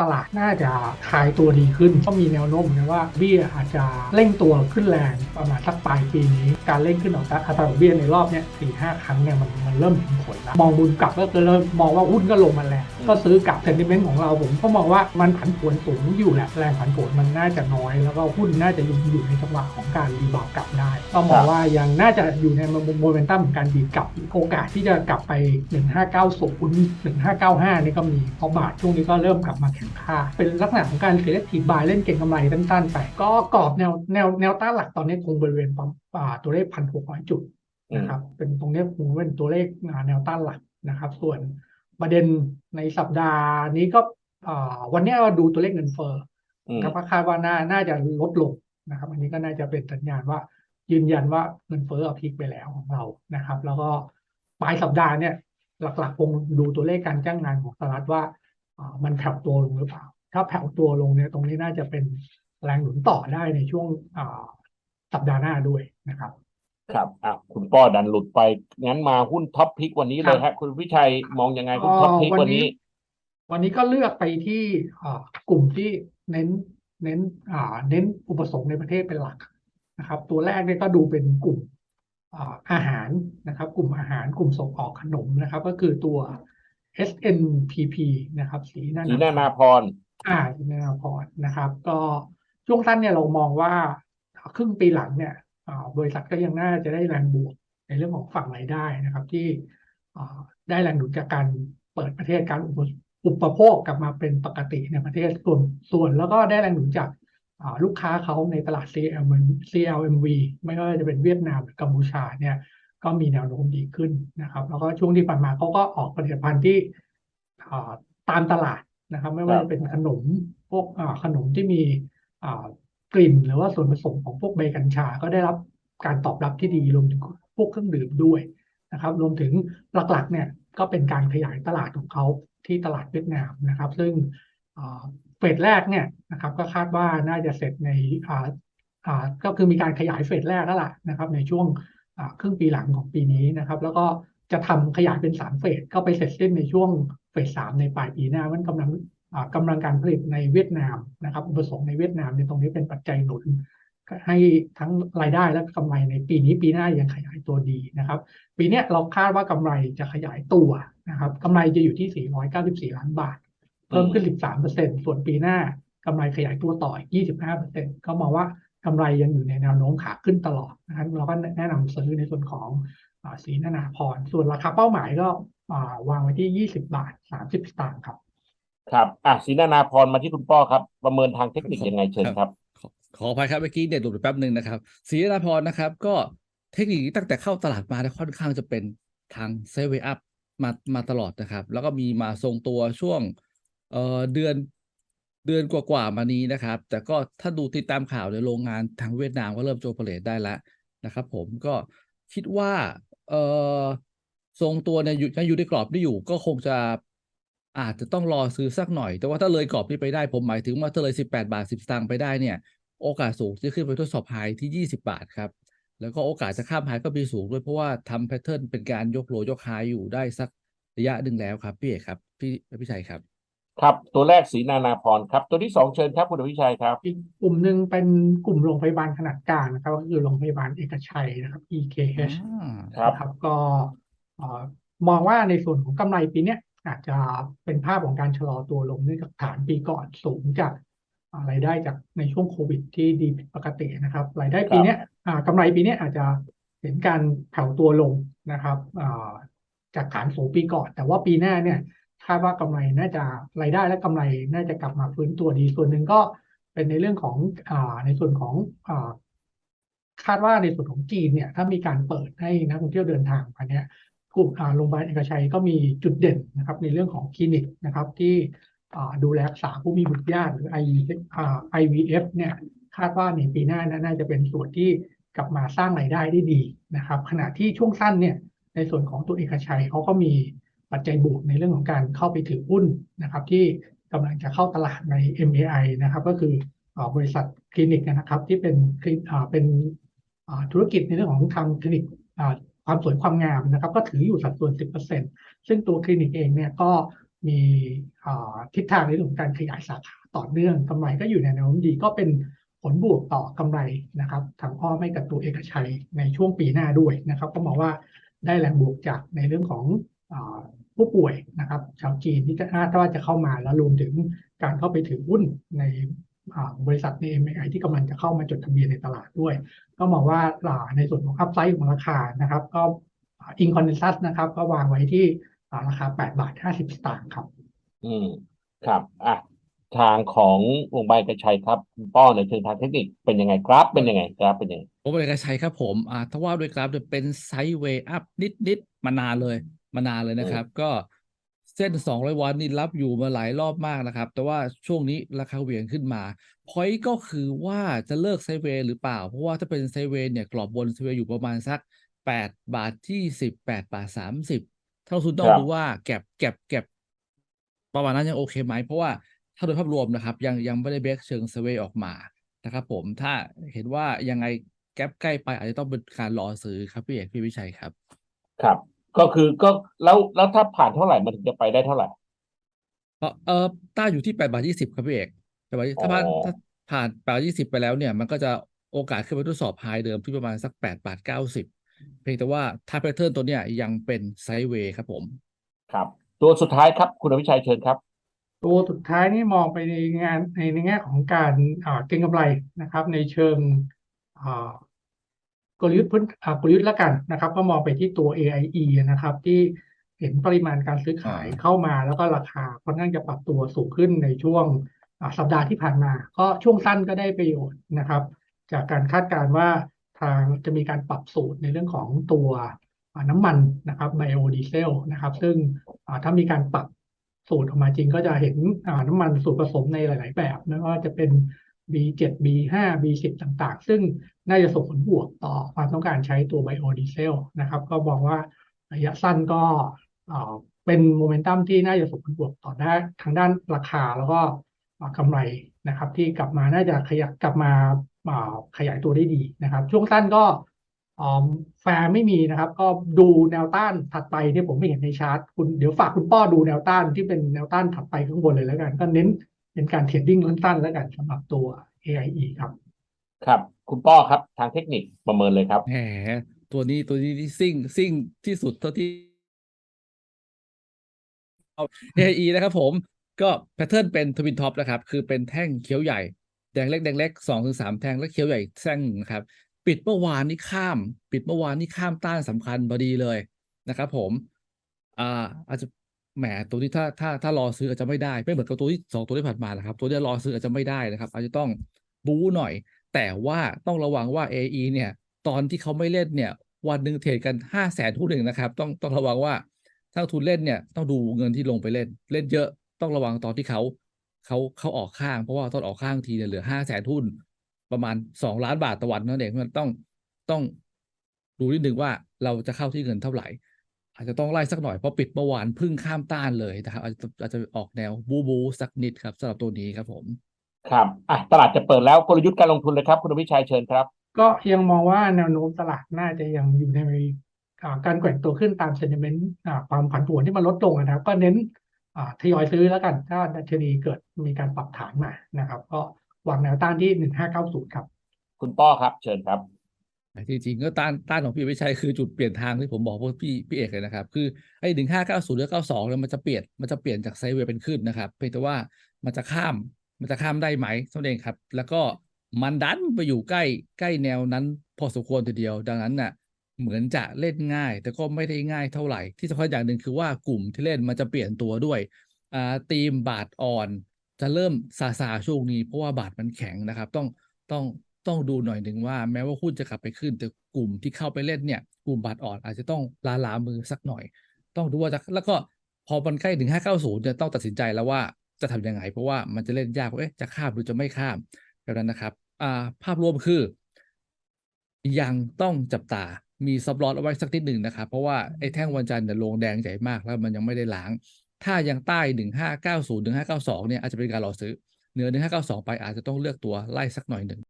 ตลาดน่าจะขายตัวดีขึ้น ก็มีแนวโน้มนะว่าเบี้ยอาจจะเร่งตัวขึ้นแรงประมาณสักปลายปีนี้ การเร่งขึ้นของอัตราดอกเบี้ยในรอบเนี้ยสี่ห้าครั้งเนี่ยมันมันเริ่มเห็นผลแล้วมองบุญกลับก็เริ่มมองว่าหุ้นก็ลงมาแล้ว ก็ซื้อกลับเซนติเมนต์ของเราผมก็มองว่ามันผันผวนสูงอยู่แหละแรงผันผวนมันน่าจะน้อย แล้วก็หุ้นน่าจะอยู่อยู่ในจังหวะของการรีบาวด์กลับได้ก็มองว่ายังน่าจะอยู่ในโมเมนตัมของการดีดกลับโอกาสที่จะกลับไป 1590 1595 นี่ก็มีเพราะบาทช่วงนี้ก็เริ่มกลับมาแข็งค่า เป็นลักษณะของการ selective buy เล่นเก็งกำไรตั้นๆไป ก็กรอบแนวแนวแนวต้านหลักตอนนี้คงบริเวณประมาณอ่าตัวเลข 1,600 จุดนะครับเป็นตรงเนี้ยคงเป็นตัวเลขอ่าแนวต้านหลักนะครับ ส่วน ประเด็นในสัปดาห์นี้ก็อ่าวันนี้เราดูตัวเลขเงินเฟ้ออืมครับก็คาดว่าน่าน่าจะลดลงนะครับ อันนี้ก็น่าจะเป็นสัญญาณว่า ยืนยันว่าเงินเฟ้อเอาพีคไปแล้วของเรานะครับ แล้วก็ปลายสัปดาห์เนี่ย หลักๆคงดูตัวเลขการจ้างงานของสหรัฐว่าอ่ามันแผ่วตัวลงหรือเปล่า ถ้าแผ่วตัวลงเนี่ยตรงนี้น่าจะเป็นแรงหนุนต่อได้ในช่วงอ่าสัปดาห์หน้าด้วยนะครับ ครับอะคุณป้อดันหลุดไปงั้นมาหุ้นท็อปพิกวันนี้เลยครัฮะบคุณวิชัยมองยังไงหุ้นท็อปพิกเอ่อวัวันนนี้นี้ วันนี้ก็เลือกไปที่อ่ากลุ่มที่เน้นเน้นอ่าเน้นอุปสงค์ในประเทศเป็นหลักนะครับ ตัวแรกเนี่ยก็ดูเป็นกลุ่มอ่าอาหารนะครับ กลุ่มอาหารกลุ่มส่งออกขนมนะครับ ก็คือตัว SNPP นะครับสีหน้าสีหน้านาพรอ่าสีหน้าพรนะครับ ก็ช่วงสั้นเนี่ยเรามองว่าครึ่งปีหลังเนี่ยอ่า บริษัทก็ยังน่าจะได้แรงบวกในเรื่องของฝั่งรายได้นะครับ ที่ได้แรงหนุนจากการเปิดประเทศการอุปโภคกลับมาเป็นปกติในประเทศส่วนส่วนแล้วก็ได้แรงหนุนจากลูกค้าเขาในตลาด CLM CLMV ไม่ว่าจะเป็นเวียดนามหรือกัมพูชาเนี่ยก็มีแนวโน้มดีขึ้นนะครับ แล้วก็ช่วงที่ผ่านมาเขาก็ออกผลิตภัณฑ์ที่ตามตลาดนะครับ ไม่ว่าจะเป็นขนมพวกขนมที่มีอ่า กลิ่นหรือว่าส่วนผสมของพวกใบกัญชา ก็ได้รับการตอบรับที่ดีรวมถึงพวกเครื่องดื่มด้วยนะครับรวมถึงหลักๆเนี่ยก็เป็นการขยายตลาดของเขาที่ตลาดเวียดนามนะครับ ซึ่งเฟสแรกเนี่ยนะครับก็คาดว่าน่าจะเสร็จในอ่าอ่าก็คือมีการขยายเฟสแรกแล้วล่ะนะครับ ในช่วงครึ่งปีหลังของปีนี้นะครับ แล้วก็จะทำขยายเป็นสามเฟสก็ไปเสร็จสิ้นในช่วงเฟสสามในปลายปีหน้ามันกำลัง กำลังการผลิตในเวียดนามนะครับอุปสงค์ในเวียดนามในยตรงนี้เป็นปัจจัยหนุนให้ทั้งรายได้และกำไรในปีนี้ปีหน้ายังขยายตัวดีนะครับ ปีนี้เราคาดว่ากำไรจะขยายตัวนะครับกำไรจะอยู่ที่ 494 ล้านบาท เพิ่มขึ้น 13%ส่วนปีหน้ากำไรขยายตัวต่ออีก 25%ก็มองว่ากำไรยังอยู่ในแนวโน้มขาขึ้นตลอดนะครับเราก็แนะนำซื้อในส่วนของอสีนานาพร ส่วนราคาเป้าหมายก็วางไว้ที่ 20 บาท 30 สตางค์ครับ ครับอะสีหน้านาพรมาที่คุณป้อครับ ประเมินทางเทคนิคยังไงเชิญครับ ขอขออภัยครับเมื่อกี้เด็ดหลุดไปแป๊บหนึ่งนะครับศรีราพรนะครับ ก็เทคนิคนี้ตั้งแต่เข้าตลาดมาเนี่ยค่อนข้างจะเป็นทางเซเวอัพมามาตลอดนะครับ แล้วก็มีมาทรงตัวช่วงเอ่อเดือนเดือนกว่าๆมานี้นะครับ แต่ก็ถ้าดูติดตามข่าวในยโรงงานทางเวียดนามก็เริ่มโจเปเรตได้แล้วนะครับ ผมก็คิดว่าเอ่อทรงตัวเนี่ยอยู่ยังอยู่ในกรอบที่อยู่ ก็คงจะ อาจจะต้องรอซื้อสักหน่อย แต่ว่าถ้าเลยกรอบนี้ไปได้ผมหมายถึงว่าถ้าเลย 18 บาท 10สตางค์ไปได้เนี่ย โอกาสสูงจะขึ้นไปทดสอบไฮที่ 20 บาทครับ แล้วก็โอกาสจะข้ามไฮก็มีสูงด้วยเพราะว่าทำแพทเทิร์นเป็นการยกโลยกไฮอยู่ได้สักระยะหนึ่งแล้วครับ พี่เอกครับ พี่พี่ชัยครับ ครับตัวแรกสีนานาพรครับ ตัวที่สองเชิญครับคุณวิชัยครับ อีกกลุ่มหนึ่งเป็นกลุ่มโรงพยาบาลขนาดกลางนะครับก็คือโรงพยาบาลเอกชัยนะครับ EKH ครับนะครับก็เอ่อมองว่าในส่วนของกำไรปีเนี้ย อาจจะเป็นภาพของการชะลอตัวลงเนื่องจากฐานปีก่อนสูงจากอ่ารายได้จากในช่วงโควิดที่ดีผิดปกตินะครับ รายได้ปีเนี้ยอ่ากำไรปีเนี้ยอาจจะเห็นการแผ่วตัวลงนะครับอ่าจากฐานสูงปีก่อน แต่ว่าปีหน้าเนี่ยคาดว่ากำไรน่าจะรายได้และกำไรน่าจะกลับมาฟื้นตัวดีส่วนหนึ่งก็เป็นในเรื่องของอ่าในส่วนของอ่าคาดว่าในส่วนของจีนเนี่ย ถ้ามีการเปิดให้นักท่องเที่ยวเดินทางมาเนี่ย กลุ่มโรงพยาบาลเอกชัยก็มีจุดเด่นนะครับในเรื่องของคลินิกนะครับที่ดูแลรักษาผู้มีบุตรยากหรือ IVF อ่า IVF เนี่ยคาดว่าในปีหน้าน่าจะเป็นส่วนที่กลับมาสร้างรายได้ได้ดีนะครับ ขณะที่ช่วงสั้นเนี่ยในส่วนของตัวเอกชัยเขาก็มีปัจจัยบวกในเรื่องของการเข้าไปถือหุ้นนะครับ ที่กำลังจะเข้าตลาดใน MAI นะครับก็คืออบริษัทคลินิกนะครับที่เป็นคลิอ่าเป็นธุรกิจในเรื่องของทำคลินิก ความสวยความงามนะครับ ก็ถืออยู่สัดส่วน 10%ซึ่งตัวคลินิกเองเนี่ยก็มีทิศทางในเรื่องของการขยายสาขาต่อเนื่องกำไรก็อยู่ในแนวโน้มดีก็เป็นผลบวกต่อกำไรนะครับทางอ้อมให้กับตัวเอกชัยในช่วงปีหน้าด้วยนะครับ ก็มองว่าได้แรงบวกจากในเรื่องของอผู้ป่วยนะครับ ชาวจีนที่จะคาว่าจะเข้ามาแล้วรวมถึงการเข้าไปถือหุ้นใน บริษัทใน MI ที่กำลังจะเข้ามาจดทะเบียนในตลาดด้วย ก็มองว่าอ่าในส่วนของอัพไซด์ของราคานะครับ ก็อินคอนเดนซัสนะครับ ก็วางไว้ที่อ่าราคา 8 บาท 50 สตางค์ครับ อืม ครับ อะ ทางของวงใบกระชัยครับคุณป้อในเชิงทางเทคนิคเป็นยังไงกราฟเป็นยังไงกราฟเป็นยังไงผมเอกชัยครับผม อ่าถ้าว่าด้วยกราฟจะเป็นไซด์เวย์อัพนิดๆมานานเลย มานานเลยนะครับ ก็เส้น 200 วันนี่รับอยู่มาหลายรอบมากนะครับ แต่ว่าช่วงนี้ราคาเหวี่ยงขึ้นมาพอยก็คือว่าจะเลิกไซเวย์หรือเปล่า เพราะว่าถ้าเป็นไซเวย์เนี่ยกรอบบนไซเวย์อยู่ประมาณสัก 8 บาทที่10 8บาท30ถ้าลงทุนต้องรับดูว่าแก็บแก็บแก็บประมาณนั้นยังโอเคไหม เพราะว่าถ้าโดยภาพรวมนะครับ ยังยังไม่ได้เบรกเชิงไซเวย์ออกมานะครับผมถ้าเห็นว่ายังไงแก๊ปใกล้ไปอาจจะต้องเป็นการรอซื้อครับพี่เอกพี่วิชัยครับ ครับ ก็คือก็แล้วแล้วถ้าผ่านเท่าไหร่มันถึงจะไปได้เท่าไหร่ เพราะเออต้านอยู่ที่แปดบาทยี่สิบครับพี่เอกแปดบาทถ้าผ่านอ๋อ ถ้าผ่านแปดบาทยี่สิบไปแล้วเนี่ย มันก็จะโอกาสขึ้นไปทดสอบไฮเดิมที่ประมาณสักแปดบาทเก้าสิบเพียงแต่ว่าถ้าแพทเทิร์นตัวเนี้ยยังเป็นไซด์เวย์ครับผม ครับ ตัวสุดท้ายครับ คุณอภิชัยเชิญครับ ตัวสุดท้ายนี่มองไปในงานในในแง่ของการอ่าเก็งกำไรนะครับ ในเชิงอ่า กลยุทธ์พื้นอ่ากลยุทธ์ละกันนะครับ ก็มองไปที่ตัว AIE นะครับ ที่เห็นปริมาณการซื้อขายอ่าเข้ามาแล้วก็ราคาค่อนข้างจะปรับตัวสูงขึ้นในช่วงอ่าสัปดาห์ที่ผ่านมา ก็ช่วงสั้นก็ได้ประโยชน์นะครับ จากการคาดการณ์ว่าทางจะมีการปรับสูตรในเรื่องของตัวอ่าน้ำมันนะครับไบโอดีเซลนะครับ ซึ่งอ่าถ้ามีการปรับสูตรออกมาจริงก็จะเห็นอ่าน้ำมันสูตรผสมในหลาย ๆ แบบไม่ว่าจะเป็น B7 B5 B10 ต่างๆ ซึ่งน่าจะส่งผลบวกต่อความต้องการใช้ตัวไบโอดีเซลนะครับ ก็มองว่าระยะสั้นก็เป็นโมเมนตัมที่น่าจะส่งผลบวกต่อด้านทางด้านราคาแล้วก็กำไรนะครับ ที่กลับมาน่าจะขยับกลับมาขยายตัวได้ดีนะครับ ช่วงสั้นก็แฟร์ไม่มีนะครับ ก็ดูแนวต้านถัดไปที่ผมไม่เห็นในชาร์ตคุณเดี๋ยวฝากคุณป้อดูแนวต้านที่เป็นแนวต้านถัดไปข้างบนเลยแล้วกัน ก็เน้น เป็นการเทรดดิ้งสั้นๆแล้วกันสำหรับตัว AIE ครับ ครับ คุณป้อครับทางเทคนิคประเมินเลยครับแหมตัวนี้ตัวนี้ที่ซิ่งซิ่งที่สุดเท่าที่เอา AE นะครับผมก็แพทเทิร์นเป็นทวินท็อปนะครับ คือเป็นแท่งเขียวใหญ่ แดงเล็กแดงเล็กสองถึงสามแท่งและเขียวใหญ่แท่งหนึ่งนะครับ ปิดเมื่อวานนี้ข้าม ปิดเมื่อวานนี้ข้ามต้านสำคัญพอดีเลยนะครับผมอ่าอาจจะ แหมตัวนี้ถ้าถ้าถ้ารอซื้ออาจจะไม่ได้ ไม่เหมือนกับตัวที่สองตัวที่ผ่านมานะครับ ตัวที่รอซื้ออาจจะไม่ได้นะครับ อาจจะต้องบู๊หน่อย แต่ว่าต้องระวังว่า AE เนี่ย ตอนที่เขาไม่เล่นเนี่ย วันหนึ่งเทรดกันห้าแสนทุนหนึ่งนะครับ ต้องต้องระวังว่าถ้าทุนเล่นเนี่ยต้องดูเงินที่ลงไปเล่น เล่นเยอะต้องระวังตอนที่เขาเขาเขาออกข้าง เพราะว่าตอนออกข้างทีเนี่ยเหลือห้าแสนทุนประมาณสองล้านบาทต่อวันนั่นเองมันต้องต้องดูนิดหนึ่งว่าเราจะเข้าที่เงินเท่าไหร่ อาจจะต้องไล่สักหน่อยเพราะปิดเมื่อวานเพึ่งข้ามต้านเลยนะครับ อาจจะอาจจะออกแนวบูบูสักนิดครับสำหรับตัวนี้ครับผม ครับอะตลาดจะเปิดแล้วกลยุทธ์การลงทุนเลยครับ คุณอภิชัยเชิญครับ ก็ยังมองว่าแนวโน้มตลาดน่าจะยังอยู่ในอ่าการแกว่งตัวขึ้นตามเซน t ิเมนต์ความผันผวนที่มันลดลงนะครับ ก็เน้นอ่าทยอยซื้อแล้วกันถ้าดัชนีเกิดมีการปรับฐานมานะครับ ก็วางแนวต้านที่หนึ่งห้าเก้าศูนย์ครับ คุณป้อครับเชิญครับแต่ จริงๆก็ต้านต้านของพี่วิชัยคือจุดเปลี่ยนทางที่ผมบอกพวกพี่พี่เอกเลยนะครับ คือไอ้หนึ่งห้าเก้าศูนย์หรือเก้าสองเนี่ยมันจะเปลี่ยนมันจะเปลี่ยนจากไซเวย์เป็นขึ้นนะครับเพียงแต่ว่ามันจะข้ามมันจะข้ามได้ไหมเท่านั้นเองครับ แล้วก็มันดันไปอยู่ใกล้ใกล้แนวนั้น พอสมควรทีเดียว ดังนั้นน่ะเหมือนจะเล่นง่าย แต่ก็ไม่ได้ง่ายเท่าไหร่ ที่สำคัญอย่างหนึ่งคือว่ากลุ่มที่เล่นมันจะเปลี่ยนตัวด้วยอ่าทีมบาทอ่อน จะเริ่มซาซาช่วงนี้เพราะว่าบาทมันแข็งนะครับ ต้องต้อง ต้องดูหน่อยหนึ่งว่า แม้ว่าหุ้นจะกลับไปขึ้น แต่กลุ่มที่เข้าไปเล่นเนี่ยกลุ่มบาทอ่อนอาจจะต้องลาลามือสักหน่อย ต้องดูว่าจะแล้วก็พอมันใกล้ถึงห้าเก้าศูนย์จะต้องตัดสินใจแล้วว่าจะทำยังไง เพราะว่ามันจะเล่นยากว่าเอ๊ะจะข้ามหรือจะไม่ข้ามแบบนั้นนะครับอ่าภาพรวมคือ ยังต้องจับตามีซับลอตเอาไว้สักนิดหนึ่งนะครับ เพราะว่าไอ้แท่งวันจันทร์เนี่ยลงแดงใหญ่มากแล้วมันยังไม่ได้ล้าง ถ้ายังใต้หนึ่งห้าเก้าศูนย์ถึงห้าเก้าสองเนี่ยอาจจะเป็นการรอซื้อเหนือหนึ่งห้าเก้าสองไปอาจจะต้องเลือกตัวไล่สักหน่อยหนึ่ง